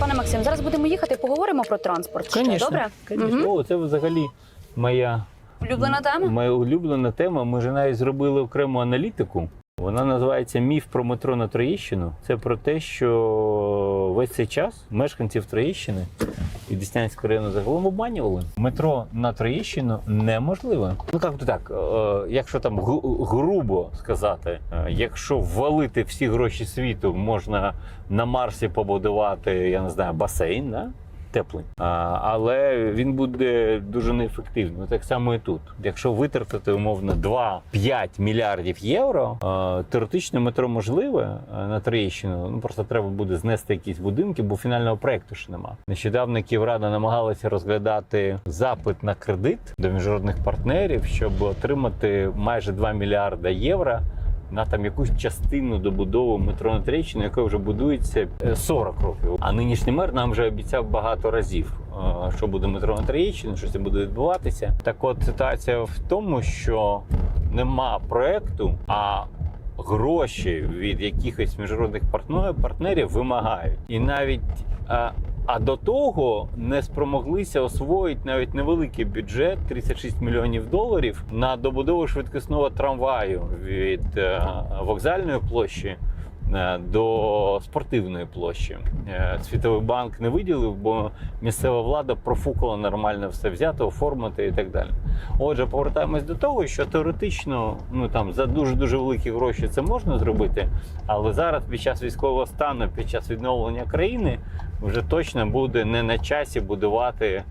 Пане Максим, зараз будемо їхати, поговоримо про транспорт. ще, Конечно, добре? Звісно. О, це взагалі моя, Улюблена тема? моя улюблена тема. Ми ж навіть зробили окрему аналітику. Вона називається Міф про метро на Троєщину. Це про те, що весь цей час мешканців Троєщини і Деснянського району загалом обманювали. Метро на Троєщину неможливо. Ну як то так, е, якщо там грубо сказати, е, якщо ввалити всі гроші світу, можна на Марсі побудувати, я не знаю, басейн, да? Теплий. Але він буде дуже неефективним. Так само і тут. Якщо витратити умовно 2-5 мільярдів євро, теоретично метро можливе на Троєщину. Ну просто треба буде знести якісь будинки, бо фінального проекту ще нема. Нещодавно Київрада намагалася розглядати запит на кредит до міжнародних партнерів, щоб отримати майже 2 мільярда євро. На там якусь частину добудови метро на Троєщину, яка вже будується е, 40 років. А нинішній мер нам вже обіцяв багато разів, е, що буде метро на Троєщину, що це буде відбуватися. Так от ситуація в тому, що нема проекту, а гроші від якихось міжнародних партнерів вимагають. І навіть е, а до того не спромоглися освоїти навіть невеликий бюджет 36 мільйонів доларів на добудову швидкісного трамваю від е, вокзальної площі е, до спортивної площі. Е, Світовий банк не виділив, бо місцева влада профукала нормально все взяти, оформити і так далі. Отже, повертаємось до того, що теоретично ну там за дуже дуже великі гроші це можна зробити, але зараз під час військового стану, під час відновлення країни, вже точно буде не на часі будувати